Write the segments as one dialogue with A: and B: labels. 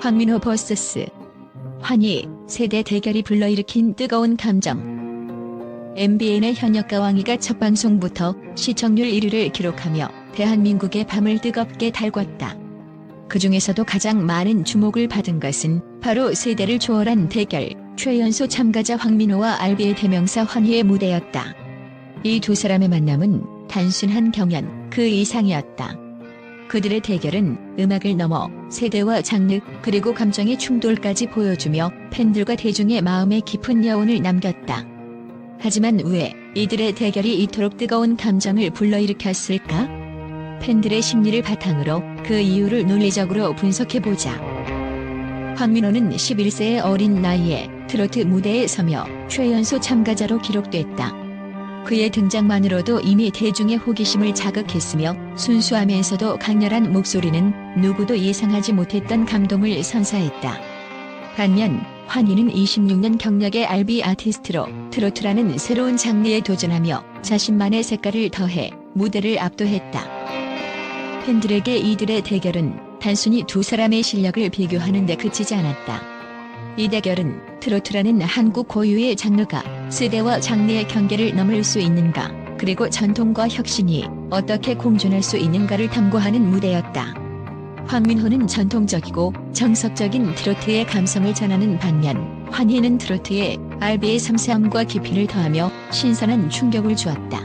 A: 황민호 vs 환희 세대 대결이 불러일으킨 뜨거운 감정. MBN의 현역가 왕이가 첫 방송부터 시청률 1위를 기록하며 대한민국의 밤을 뜨겁게 달궜다. 그 중에서도 가장 많은 주목을 받은 것은 바로 세대를 초월한 대결, 최연소 참가자 황민호와 알비의 대명사 환희의 무대였다. 이 두 사람의 만남은 단순한 경연, 그 이상이었다. 그들의 대결은 음악을 넘어 세대와 장르 그리고 감정의 충돌까지 보여주며 팬들과 대중의 마음에 깊은 여운을 남겼다. 하지만 왜 이들의 대결이 이토록 뜨거운 감정을 불러일으켰을까? 팬들의 심리를 바탕으로 그 이유를 논리적으로 분석해보자. 황민호는 11세의 어린 나이에 트로트 무대에 서며 최연소 참가자로 기록됐다. 그의 등장만으로도 이미 대중의 호기심을 자극했으며 순수하면서도 강렬한 목소리는 누구도 예상하지 못했던 감동을 선사했다. 반면 환희는 26년 경력의 알비 아티스트로 트로트라는 새로운 장르에 도전하며 자신만의 색깔을 더해 무대를 압도했다. 팬들에게 이들의 대결은 단순히 두 사람의 실력을 비교하는 데 그치지 않았다. 이 대결은 트로트라는 한국 고유의 장르가 세대와 장르의 경계를 넘을 수 있는가, 그리고 전통과 혁신이 어떻게 공존할 수 있는가를 탐구하는 무대였다. 황민호는 전통적이고 정석적인 트로트의 감성을 전하는 반면 환희는 트로트의 알비의 섬세함과 깊이를 더하며 신선한 충격을 주었다.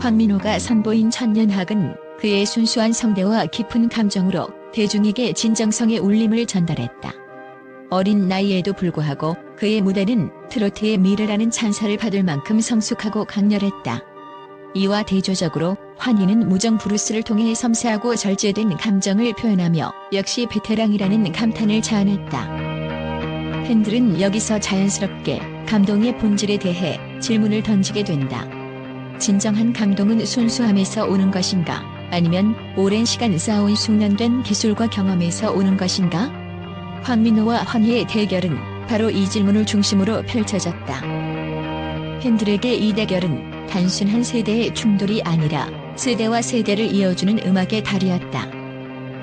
A: 황민호가 선보인 천년학은 그의 순수한 성대와 깊은 감정으로 대중에게 진정성의 울림을 전달했다. 어린 나이에도 불구하고 그의 무대는 트로트의 미래라는 찬사를 받을 만큼 성숙하고 강렬했다. 이와 대조적으로 환희는 무정 브루스를 통해 섬세하고 절제된 감정을 표현하며 역시 베테랑이라는 감탄을 자아냈다. 팬들은 여기서 자연스럽게 감동의 본질에 대해 질문을 던지게 된다. 진정한 감동은 순수함에서 오는 것인가? 아니면 오랜 시간 쌓아온 숙련된 기술과 경험에서 오는 것인가? 황민호와 환희의 대결은 바로 이 질문을 중심으로 펼쳐졌다. 팬들에게 이 대결은 단순한 세대의 충돌이 아니라 세대와 세대를 이어주는 음악의 달이었다.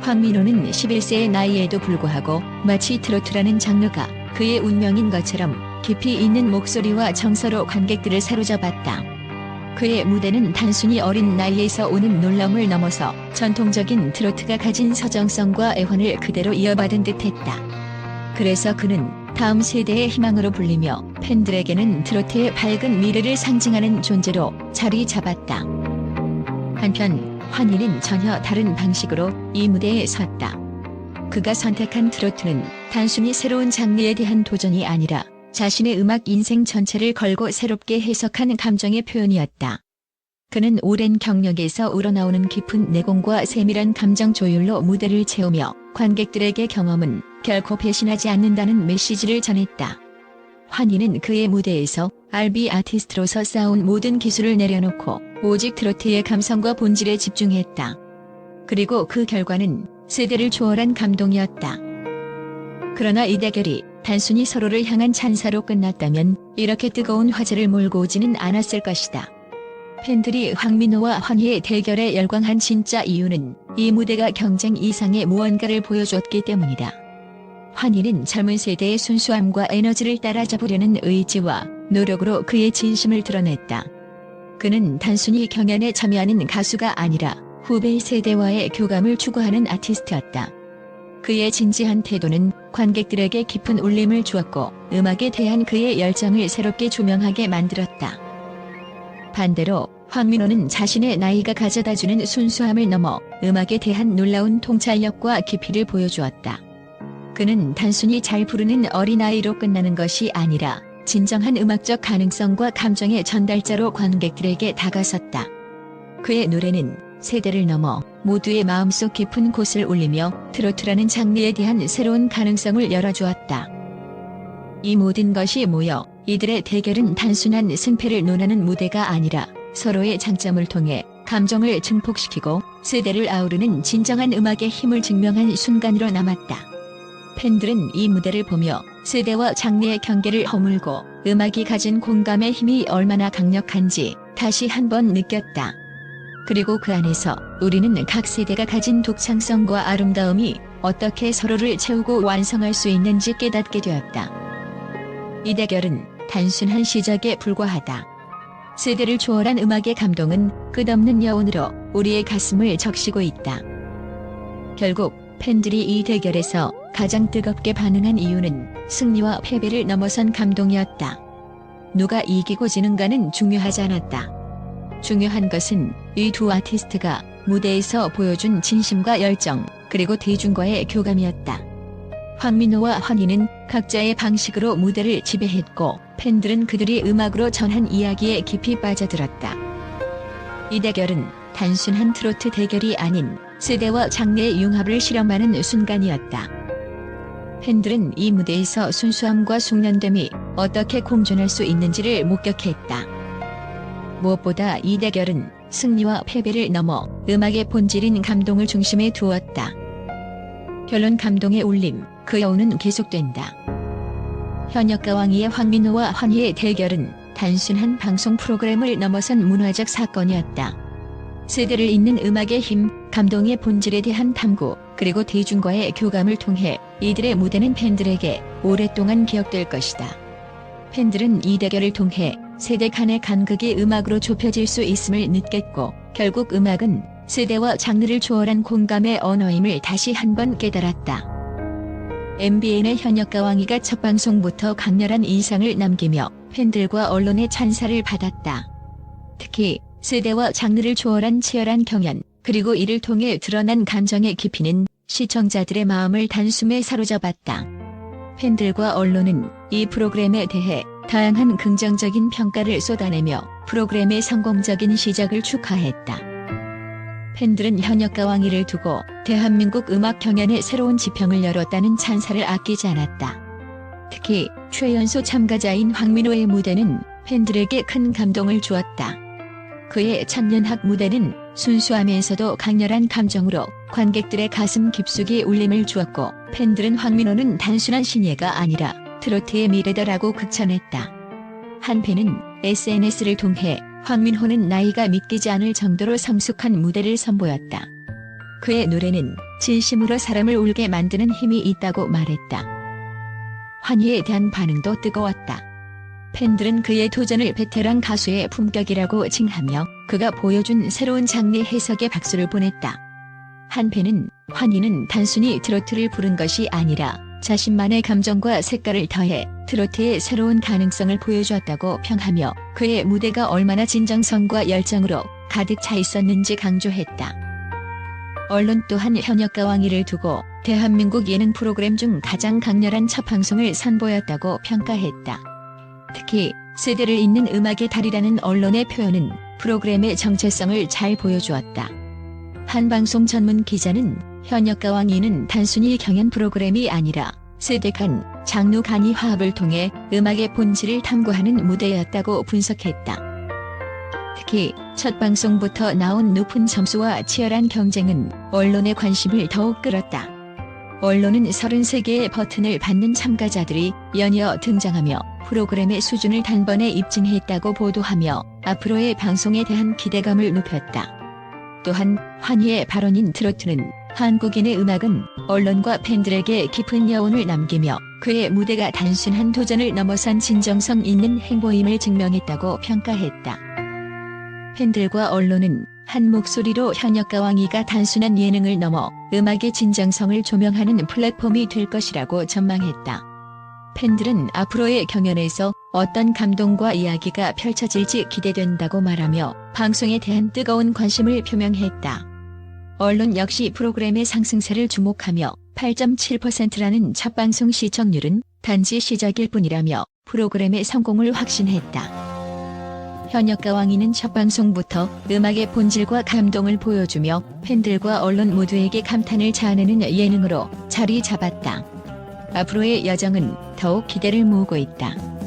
A: 황민호는 11세의 나이에도 불구하고 마치 트로트라는 장르가 그의 운명인 것처럼 깊이 있는 목소리와 정서로 관객들을 사로잡았다. 그의 무대는 단순히 어린 나이에서 오는 놀라움을 넘어서 전통적인 트로트가 가진 서정성과 애환을 그대로 이어받은 듯했다. 그래서 그는 다음 세대의 희망으로 불리며 팬들에게는 트로트의 밝은 미래를 상징하는 존재로 자리 잡았다. 한편 환희는 전혀 다른 방식으로 이 무대에 섰다. 그가 선택한 트로트는 단순히 새로운 장르에 대한 도전이 아니라 자신의 음악 인생 전체를 걸고 새롭게 해석한 감정의 표현이었다. 그는 오랜 경력에서 우러나오는 깊은 내공과 세밀한 감정 조율로 무대를 채우며 관객들에게 경험은 결코 배신하지 않는다는 메시지를 전했다. 환희는 그의 무대에서 알비 아티스트로서 쌓아온 모든 기술을 내려놓고 오직 트로트의 감성과 본질에 집중했다. 그리고 그 결과는 세대를 초월한 감동이었다. 그러나 이 대결이 단순히 서로를 향한 찬사로 끝났다면 이렇게 뜨거운 화제를 몰고 오지는 않았을 것이다. 팬들이 황민호와 환희의 대결에 열광한 진짜 이유는 이 무대가 경쟁 이상의 무언가를 보여줬기 때문이다. 환희는 젊은 세대의 순수함과 에너지를 따라잡으려는 의지와 노력으로 그의 진심을 드러냈다. 그는 단순히 경연에 참여하는 가수가 아니라 후배 세대와의 교감을 추구하는 아티스트였다. 그의 진지한 태도는 관객들에게 깊은 울림을 주었고 음악에 대한 그의 열정을 새롭게 조명하게 만들었다. 반대로 황민호는 자신의 나이가 가져다주는 순수함을 넘어 음악에 대한 놀라운 통찰력과 깊이를 보여주었다. 그는 단순히 잘 부르는 어린아이로 끝나는 것이 아니라 진정한 음악적 가능성과 감정의 전달자로 관객들에게 다가섰다. 그의 노래는 세대를 넘어 모두의 마음속 깊은 곳을 울리며 트로트라는 장르에 대한 새로운 가능성을 열어주었다. 이 모든 것이 모여 이들의 대결은 단순한 승패를 논하는 무대가 아니라 서로의 장점을 통해 감정을 증폭시키고 세대를 아우르는 진정한 음악의 힘을 증명한 순간으로 남았다. 팬들은 이 무대를 보며 세대와 장르의 경계를 허물고 음악이 가진 공감의 힘이 얼마나 강력한지 다시 한번 느꼈다. 그리고 그 안에서 우리는 각 세대가 가진 독창성과 아름다움이 어떻게 서로를 채우고 완성할 수 있는지 깨닫게 되었다. 이 대결은 단순한 시작에 불과하다. 세대를 초월한 음악의 감동은 끝없는 여운으로 우리의 가슴을 적시고 있다. 결국 팬들이 이 대결에서 가장 뜨겁게 반응한 이유는 승리와 패배를 넘어선 감동이었다. 누가 이기고 지는가는 중요하지 않았다. 중요한 것은 이 두 아티스트가 무대에서 보여준 진심과 열정, 그리고 대중과의 교감이었다. 황민호와 환희는 각자의 방식으로 무대를 지배했고 팬들은 그들이 음악으로 전한 이야기에 깊이 빠져들었다. 이 대결은 단순한 트로트 대결이 아닌 세대와 장르의 융합을 실험하는 순간이었다. 팬들은 이 무대에서 순수함과 숙련됨이 어떻게 공존할 수 있는지를 목격했다. 무엇보다 이 대결은 승리와 패배를 넘어 음악의 본질인 감동을 중심에 두었다. 결론 감동의 울림, 그 여운은 계속된다. 현역 가 왕이의 황민호와 환희의 대결은 단순한 방송 프로그램을 넘어선 문화적 사건이었다. 세대를 잇는 음악의 힘, 감동의 본질에 대한 탐구, 그리고 대중과의 교감을 통해 이들의 무대는 팬들에게 오랫동안 기억될 것이다. 팬들은 이 대결을 통해 세대 간의 간극이 음악으로 좁혀질 수 있음을 느꼈고 결국 음악은 세대와 장르를 초월한 공감의 언어임을 다시 한번 깨달았다. MBN의 현역 가 왕이가 첫 방송부터 강렬한 인상을 남기며 팬들과 언론의 찬사를 받았다. 특히 세대와 장르를 초월한 치열한 경연, 그리고 이를 통해 드러난 감정의 깊이는 시청자들의 마음을 단숨에 사로잡았다. 팬들과 언론은 이 프로그램에 대해 다양한 긍정적인 평가를 쏟아내며 프로그램의 성공적인 시작을 축하했다. 팬들은 현역가 왕위를 두고 대한민국 음악 경연의 새로운 지평을 열었다는 찬사를 아끼지 않았다. 특히 최연소 참가자인 황민호의 무대는 팬들에게 큰 감동을 주었다. 그의 천년학 무대는 순수하면서도 강렬한 감정으로 관객들의 가슴 깊숙이 울림을 주었고 팬들은 황민호는 단순한 신예가 아니라 트로트의 미래다라고 극찬했다. 한 팬은 SNS를 통해 황민호는 나이가 믿기지 않을 정도로 성숙한 무대를 선보였다. 그의 노래는 진심으로 사람을 울게 만드는 힘이 있다고 말했다. 환희에 대한 반응도 뜨거웠다. 팬들은 그의 도전을 베테랑 가수의 품격이라고 칭하며 그가 보여준 새로운 장르 해석에 박수를 보냈다. 한 팬은 환희는 단순히 트로트를 부른 것이 아니라 자신만의 감정과 색깔을 더해 트로트의 새로운 가능성을 보여주었다고 평하며 그의 무대가 얼마나 진정성과 열정으로 가득 차 있었는지 강조했다. 언론 또한 현역가 왕위를 두고 대한민국 예능 프로그램 중 가장 강렬한 첫 방송을 선보였다고 평가했다. 특히 세대를 잇는 음악의 달이라는 언론의 표현은 프로그램의 정체성을 잘 보여주었다. 한 방송 전문 기자는 현역가 왕위는 단순히 경연 프로그램이 아니라 세대 간, 장르 간의 화합을 통해 음악의 본질을 탐구하는 무대였다고 분석했다. 특히 첫 방송부터 나온 높은 점수와 치열한 경쟁은 언론의 관심을 더욱 끌었다. 언론은 33개의 버튼을 받는 참가자들이 연이어 등장하며 프로그램의 수준을 단번에 입증했다고 보도하며 앞으로의 방송에 대한 기대감을 높였다. 또한 환희의 발언인 트로트는 한국인의 음악은 언론과 팬들에게 깊은 여운을 남기며 그의 무대가 단순한 도전을 넘어선 진정성 있는 행보임을 증명했다고 평가했다. 팬들과 언론은 한 목소리로 현역가 왕이가 단순한 예능을 넘어 음악의 진정성을 조명하는 플랫폼이 될 것이라고 전망했다. 팬들은 앞으로의 경연에서 어떤 감동과 이야기가 펼쳐질지 기대된다고 말하며 방송에 대한 뜨거운 관심을 표명했다. 언론 역시 프로그램의 상승세를 주목하며 8.7%라는 첫 방송 시청률은 단지 시작일 뿐이라며 프로그램의 성공을 확신했다. 현역가 왕이는 첫 방송부터 음악의 본질과 감동을 보여주며 팬들과 언론 모두에게 감탄을 자아내는 예능으로 자리 잡았다. 앞으로의 여정은 더욱 기대를 모으고 있다.